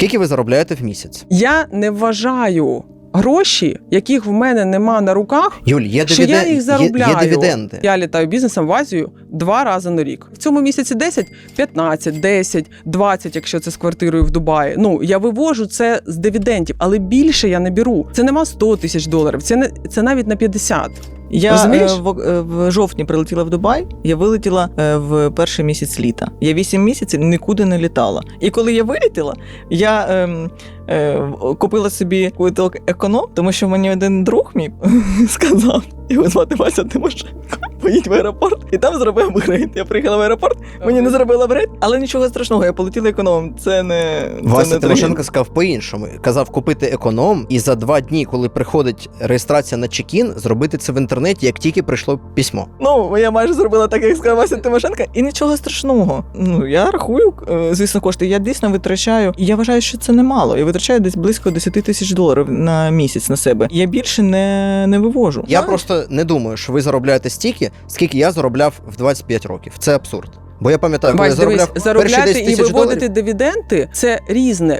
Скільки ви заробляєте в місяць? Я не вважаю гроші, яких в мене нема на руках. Юль, є, Що дивіден- я їх заробляю. є дивіденди. Я літаю бізнесом в Азію два рази на рік. В цьому місяці 10, 15, 10, 20, якщо це з квартирою в Дубаї. Ну я вивожу це з дивідендів, але більше я не беру. Це нема 100 тисяч доларів, це не це навіть на 50. Я Розумієш? е, в, е, в жовтні прилетіла в Дубай, я вилетіла е, в перший місяць літа. Я вісім місяців нікуди не літала. І коли я вилетіла, я ем, е, купила собі квиток економ, тому що мені один друг мій сказав, його звати Вася Тимошенко, поїдь в аеропорт, і там зроби апгрейд. Я приїхала в аеропорт, мені не зробили апгрейд, але нічого страшного, я полетіла економом. Це не це Вася не Тимошенко сказав по-іншому. Казав купити економ і за два дні, коли приходить реєстрація на чекін, зробити це в інтернеті, як тільки прийшло письмо. Ну, я майже зробила так, як сказав Вася Тимошенко, і нічого страшного. Ну, я рахую, е, звісно, кошти. Я дійсно витрачаю, і я вважаю, що це немало. Я витрачаю десь близько 10 тисяч доларів на місяць на себе. Я більше не, не вивожу. Я просто не думаю, що ви заробляєте стільки, скільки я заробляв в 25 років. Це абсурд. Бо я пам'ятаю, коли я Вась, дивись, заробляв перші заробляти 10 і тисяч виводити доларів. дивіденди це різне.